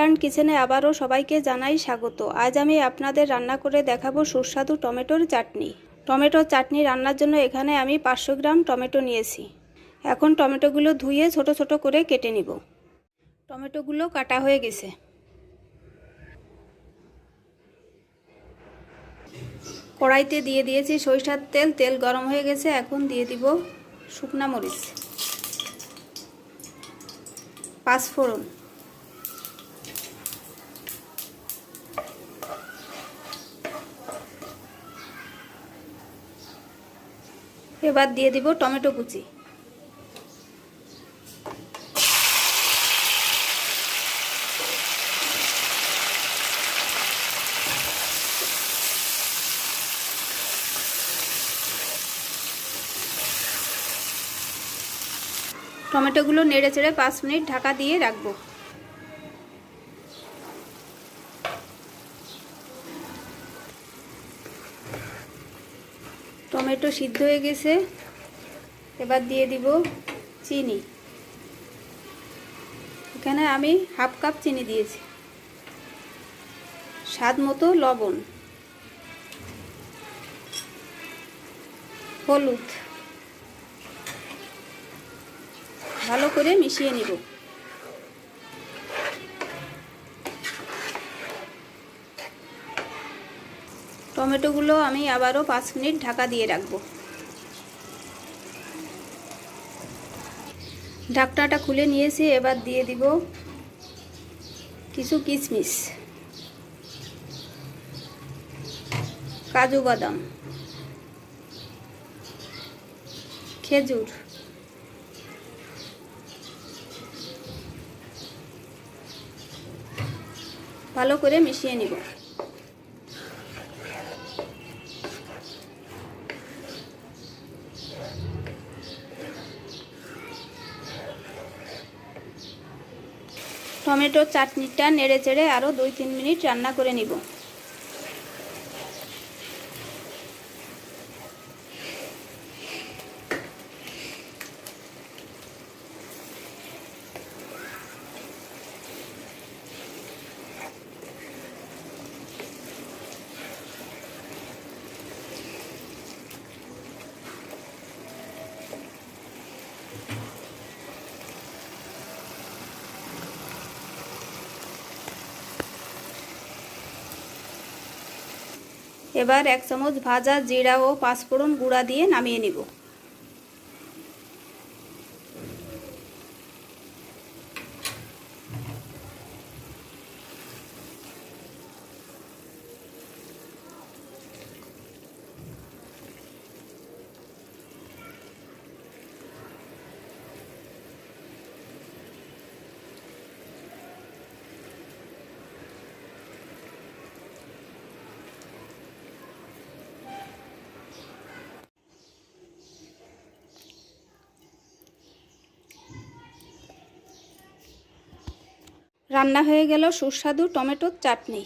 And কিচেনে আবারও সবাইকে জানাই স্বাগত। আজ আমি আপনাদের রান্না করে দেখাবো সুস্বাদু টমেটোর চাটনি। টমেটোর চাটনি রান্নার জন্য এখানে আমি পাঁচশো গ্রাম টমেটো নিয়েছি। এখন টমেটোগুলো ধুয়ে ছোট ছোট করে কেটে নিব। টমেটোগুলো কাটা হয়ে গেছে। কড়াইতে দিয়ে দিয়েছি সরিষার তেল। তেল গরম হয়ে গেছে, এখন দিয়ে দিব শুকনা মরিচ। পাঁচফোড়ন। এবার দিয়ে দিব টমেটো কুচি। টমেটোগুলো নেড়ে চেড়ে পাঁচ মিনিট ঢাকা দিয়ে রাখব। টমেটো সিদ্ধ হয়ে গেছে। এবার দিয়ে দিব চিনি। এখানে আমি হাফ কাপ চিনি দিয়েছি। স্বাদ মতো লবণ। হলুদ। ভালো করে মিশিয়ে নিব। টমেটোগুলো আমি আবারও পাঁচ মিনিট ঢাকা দিয়ে রাখব। ঢাকনাটা খুলে নিয়েছি, এবার দিয়ে দিব কিছু কিশমিশ, কাজু বাদাম, খেজুর, ভালো করে মিশিয়ে নিব। টমেটোর চাটনিটা নেড়ে চেড়ে আরও দুই তিন মিনিট রান্না করে নিব। এবার এক চামচ ভাজা জিরা ও পাঁচফোড়ন গুঁড়া দিয়ে নামিয়ে নিব। রান্না হয়ে গেল সুস্বাদু টমেটোর চাটনি।